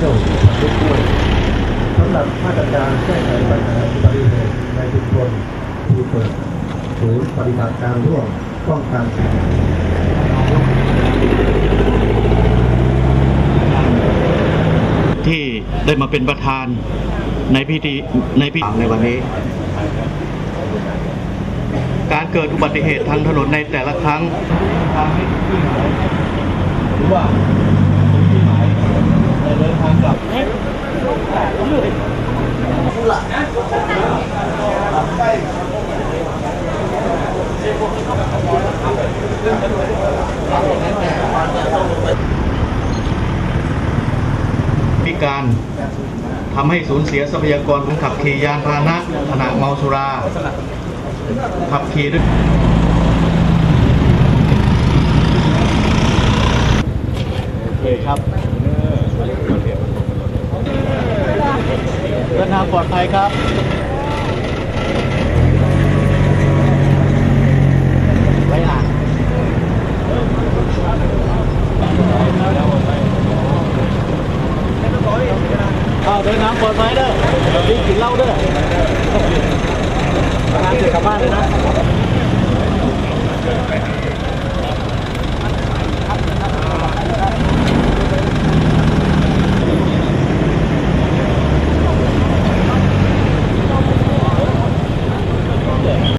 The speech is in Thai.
ที่ยวประเทศด้วยสำหรับมาตรการแก้ไขปัญหาอุบัติเหตุในชุมชนที่เปิดศูนย์ปฏิบัติการร่วมป้องกันที่ได้มาเป็นประธานในพิธีในพิธีในวันนี้ การเกิดอุบัติเหตุทางถนนในแต่ละครั้งหรือว่าที่หมายในเดินทางกลับ พิการทำให้สูญเสียทรัพยากรของขับขี่ยานพาหนะขณะเมาสุรา ขับขี่ด้วยโอเคครับเดินทาง ปลอดภัยครับไว้อ่านอ้าเดินน้ำปลอดภัยเด้อดีกินเหล้าเด้อทำงานเสร็จกลับบ้านเลยนะ